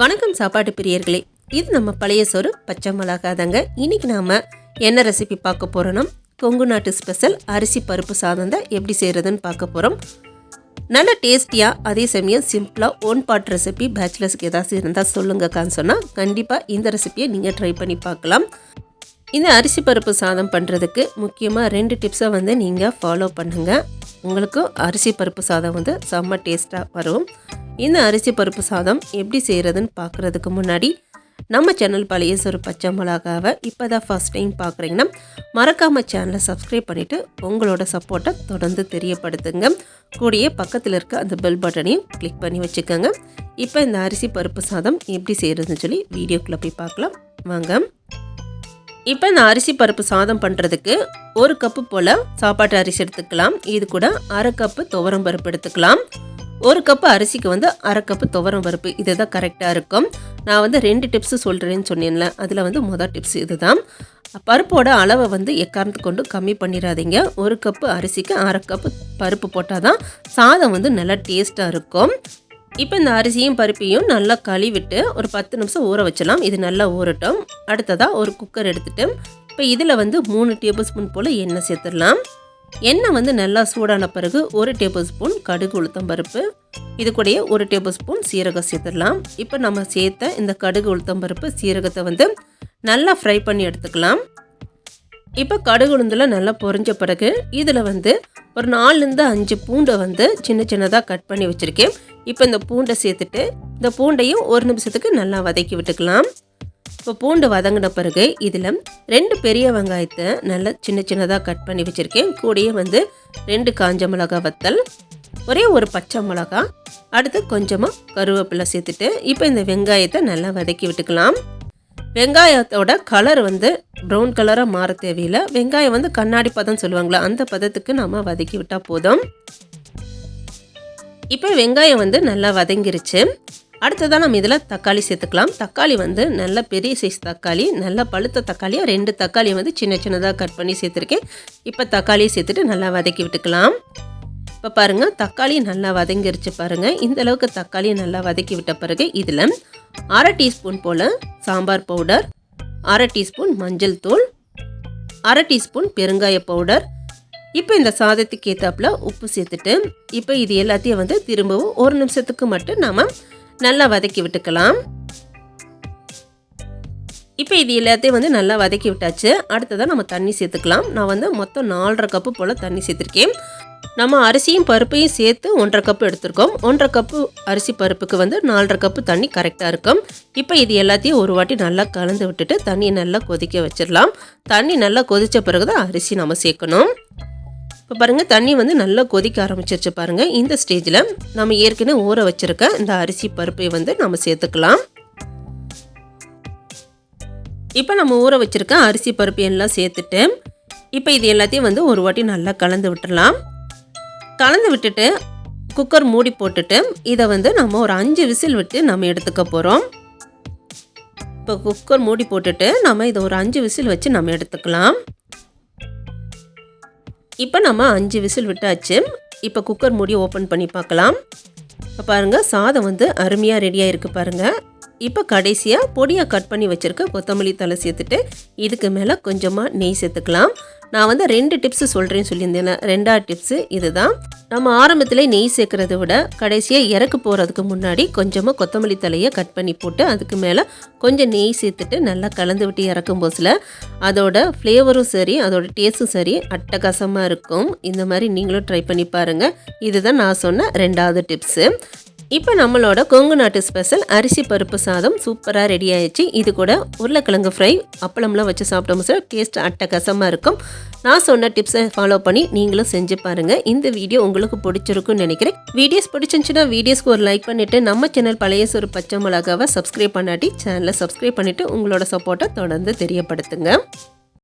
வணக்கம் சாப்பாட்டு பிரியர்களே. இது நம்ம பழைய சோறு பச்சை மிளகா தாங்க இன்னைக்கு நாம என்ன ரெசிபி பார்க்க போறோம்னா கொங்கு நாட்டு ஸ்பெஷல் அரிசி பருப்பு சாதம் தான் எப்படி செய்கிறதுன்னு பார்க்க போகிறோம் நல்ல டேஸ்டியாக அதே சமயம் சிம்பிளாக ஒன் பார்ட் ரெசிபி பேச்சுலர்ஸ்க்கு ஏதாச்சும் இருந்தால் சொல்லுங்கக்கான்னு சொன்னால் கண்டிப்பாக இந்த ரெசிபியை நீங்கள் ட்ரை பண்ணி பார்க்கலாம். இந்த அரிசி பருப்பு சாதம் பண்ணுறதுக்கு முக்கியமாக ரெண்டு டிப்ஸை வந்து நீங்கள் ஃபாலோ பண்ணுங்கள் உங்களுக்கும் அரிசி பருப்பு சாதம் வந்து செம்ம டேஸ்ட்டாக வரும். இந்த அரிசி பருப்பு சாதம் எப்படி செய்கிறதுன்னு பார்க்குறதுக்கு முன்னாடி நம்ம சேனல் பழைய சொரு பச்சை மிளகாவை இப்போ தான் ஃபஸ்ட் டைம் பார்க்குறீங்கன்னா மறக்காமல் சேனலை சப்ஸ்கிரைப் பண்ணிவிட்டு உங்களோட சப்போர்ட்டை தொடர்ந்து தெரியப்படுத்துங்க. கூடயே பக்கத்தில் இருக்க அந்த பெல் பட்டனையும் கிளிக் பண்ணி வச்சுக்கோங்க. இப்போ இந்த அரிசி பருப்பு சாதம் எப்படி செய்கிறதுன்னு சொல்லி வீடியோக்குள்ளே போய் பார்க்கலாம். வாங்க. இப்போ இந்த அரிசி பருப்பு சாதம் பண்ணுறதுக்கு ஒரு கப்பு போல் சாப்பாட்டு அரிசி எடுத்துக்கலாம். இது கூட அரை கப்பு துவரம் பருப்பு எடுத்துக்கலாம். ஒரு கப்பு அரிசிக்கு வந்து அரை கப்பு துவரம் பருப்பு இது தான் கரெக்டாக இருக்கும். நான் வந்து ரெண்டு டிப்ஸு சொல்கிறேன்னு சொன்னேன்ல அதில் வந்து மொதல் டிப்ஸ் இதுதான். பருப்போட அளவை வந்து எக்காரணத்து கொண்டு கம்மி பண்ணிடாதீங்க. ஒரு கப்பு அரிசிக்கு அரை கப்பு பருப்பு போட்டால் தான் சாதம் வந்து நல்லா டேஸ்ட்டாக இருக்கும். இப்போ இந்த அரிசியும் பருப்பையும் நல்லா கழுவிட்டு ஒரு பத்து நிமிஷம் ஊற வச்சலாம் இது நல்லா ஊறட்டும். அடுத்ததாக ஒரு குக்கர் எடுத்துகிட்டு இப்போ இதில் வந்து மூணு டேபிள் ஸ்பூன் போல் எண்ணெய் சேர்த்துடலாம். எண்ணெய் வந்து நல்லா சூடான பிறகு ஒரு டேபிள் ஸ்பூன் கடுகு உளுத்தம் பருப்பு. இது கூடயே ஒரு டேபிள் ஸ்பூன் சீரகம் சேர்த்துடலாம். இப்போ நம்ம சேர்த்த இந்த கடுகு உளுத்தம் பருப்பு சீரகத்தை வந்து நல்லா ஃப்ரை பண்ணி எடுத்துக்கலாம். இப்போ கடுகு நல்லா பொறிஞ்ச பிறகு இதில் வந்து ஒரு நாலுலேருந்து அஞ்சு பூண்டை வந்து சின்ன சின்னதாக கட் பண்ணி வச்சுருக்கேன். இப்போ இந்த பூண்டை சேர்த்துட்டு இந்த பூண்டையும் ஒரு நிமிஷத்துக்கு நல்லா வதக்கி விட்டுக்கலாம். இப்போ பூண்டு வதங்கின பிறகு இதில் ரெண்டு பெரிய வெங்காயத்தை நல்லா சின்ன சின்னதாக கட் பண்ணி வச்சுருக்கேன். கூடயே வந்து ரெண்டு காஞ்ச மிளகா வத்தல் ஒரே ஒரு பச்சை மிளகா அடுத்து கொஞ்சமாக கருவேப்பிலை சேர்த்துட்டு இப்போ இந்த வெங்காயத்தை நல்லா வதக்கி விட்டுக்கலாம். வெங்காயத்தோட கலர் வந்து ப்ரௌன் கலராக மாற தேவையில்லை. வெங்காயம் வந்து கண்ணாடி பதம் சொல்லுவாங்களே? அந்த பதத்துக்கு நம்ம வதக்கி விட்டால் போதும். இப்போ வெங்காயம் வந்து நல்லா வதங்கிருச்சு. அடுத்ததாக நம்ம இதில் தக்காளி சேர்த்துக்கலாம். தக்காளி வந்து நல்ல பெரிய சைஸ் தக்காளி நல்ல பழுத்த தக்காளியாக ரெண்டு தக்காளியை வந்து சின்ன சின்னதாக கட் பண்ணி சேர்த்துருக்கேன். இப்போ தக்காளியை சேர்த்துட்டு நல்லா வதக்கி விட்டுக்கலாம். இப்போ பாருங்கள் தக்காளி நல்லா வதங்கிருச்சு பாருங்கள் இந்த அளவுக்கு நல்லா வதக்கி விட்ட பிறகு இதில் அரை டீஸ்பூன் போல் சாம்பார் பவுடர் அரை டீஸ்பூன் மஞ்சள் தூள் அரை டீஸ்பூன் பெருங்காய பவுடர். இப்போ இந்த சாதத்துக்கு ஏற்றாப்புல உப்பு சேர்த்துட்டு இப்போ இது எல்லாத்தையும் வந்து திரும்பவும் ஒரு நிமிஷத்துக்கு மட்டும் நாம் நல்லா வதக்கி விட்டுக்கலாம். இப்போ இது எல்லாத்தையும் வந்து நல்லா வதக்கி விட்டாச்சு. அடுத்ததாக நம்ம தண்ணி சேர்த்துக்கலாம். நான் வந்து மொத்தம் நாலரை கப்பு போல் தண்ணி சேர்த்துருக்கேன். நம்ம அரிசியும் பருப்பையும் சேர்த்து ஒன்றரை கப்பு எடுத்திருக்கோம். ஒன்றரை கப்பு அரிசி பருப்புக்கு வந்து நாலரை கப்பு தண்ணி கரெக்டாக இருக்கும். இப்போ இது எல்லாத்தையும் ஒரு வாட்டி நல்லா கலந்து விட்டுட்டு தண்ணியை நல்லா கொதிக்க வச்சிடலாம். தண்ணி நல்லா கொதித்த பிறகு தான் அரிசி நம்ம சேர்க்கணும். இப்போ பாருங்கள் தண்ணி வந்து நல்லா கொதிக்க ஆரம்பிச்சிருச்சு பாருங்கள் இந்த ஸ்டேஜில் நம்ம ஏற்கனவே ஊற வச்சுருக்க இந்த அரிசி பருப்பை வந்து நம்ம சேர்த்துக்கலாம். இப்போ நம்ம ஊற வச்சுருக்க அரிசி பருப்பு எல்லாம் சேர்த்துட்டு இப்போ இது எல்லாத்தையும் வந்து ஒரு வாட்டி நல்லா கலந்து விட்டுடலாம். கலந்து விட்டுட்டு குக்கர் மூடி போட்டுட்டு இதை வந்து நம்ம ஒரு அஞ்சு விசில் விட்டு நம்ம எடுத்துக்க போகிறோம் இப்போ குக்கர் மூடி போட்டுட்டு நம்ம இதை ஒரு அஞ்சு விசில் வச்சு நம்ம எடுத்துக்கலாம். இப்போ நம்ம அஞ்சு விசில் விட்டாச்சு. இப்போ குக்கர் மூடி ஓப்பன் பண்ணி பார்க்கலாம். இப்போ பாருங்கள் சாதம் வந்து அருமையாக ரெடியாக இருக்குது பாருங்கள் இப்போ கடைசியாக பொடியாக கட் பண்ணி வச்சுருக்க கொத்தமல்லி தலை சேர்த்துட்டு இதுக்கு மேலே கொஞ்சமாக நெய் சேர்த்துக்கலாம். நான் வந்து ரெண்டு டிப்ஸு சொல்கிறேன்னு சொல்லியிருந்தேன். ரெண்டாவது டிப்ஸு இதுதான். நம்ம ஆரம்பத்தில் நெய் சேர்க்குறத விட கடைசியாக இறக்கு போகிறதுக்கு முன்னாடி கொஞ்சமாக கொத்தமல்லி தலையை கட் பண்ணி போட்டு அதுக்கு மேலே கொஞ்சம் நெய் சேர்த்துட்டு நல்லா கலந்து விட்டு இறக்கும் போதில் அதோட ஃப்ளேவரும் சரி அதோட டேஸ்ட்டும் சரி அட்டகாசமாக இருக்கும். இந்த மாதிரி நீங்களும் ட்ரை பண்ணி பாருங்கள் இதுதான் நான் சொன்ன ரெண்டாவது டிப்ஸு இப்போ நம்மளோட கொங்கு நாட்டு ஸ்பெஷல் அரிசி பருப்பு சாதம் சூப்பராக ரெடி ஆயிடுச்சு. இது கூட உருளைக்கிழங்கு ஃப்ரை அப்பளம்லாம் வச்சு சாப்பிட்டோம் சார் டேஸ்ட் அட்டகாசமாக இருக்கும். நான் சொன்ன டிப்ஸை ஃபாலோ பண்ணி நீங்களும் செஞ்சு பாருங்கள் இந்த வீடியோ உங்களுக்கு பிடிச்சிருக்குன்னு நினைக்கிறேன். வீடியோஸ் பிடிச்சிருந்துச்சுன்னா வீடியோஸ்க்கு ஒரு லைக் பண்ணிவிட்டு நம்ம சேனல் பழைய ஒரு பச்சை மிளகாவை சப்ஸ்கிரைப் பண்ணாட்டி சேனலை சப்ஸ்கிரைப் பண்ணிவிட்டு உங்களோட சப்போர்ட்டை தொடர்ந்து தெரியப்படுத்துங்க.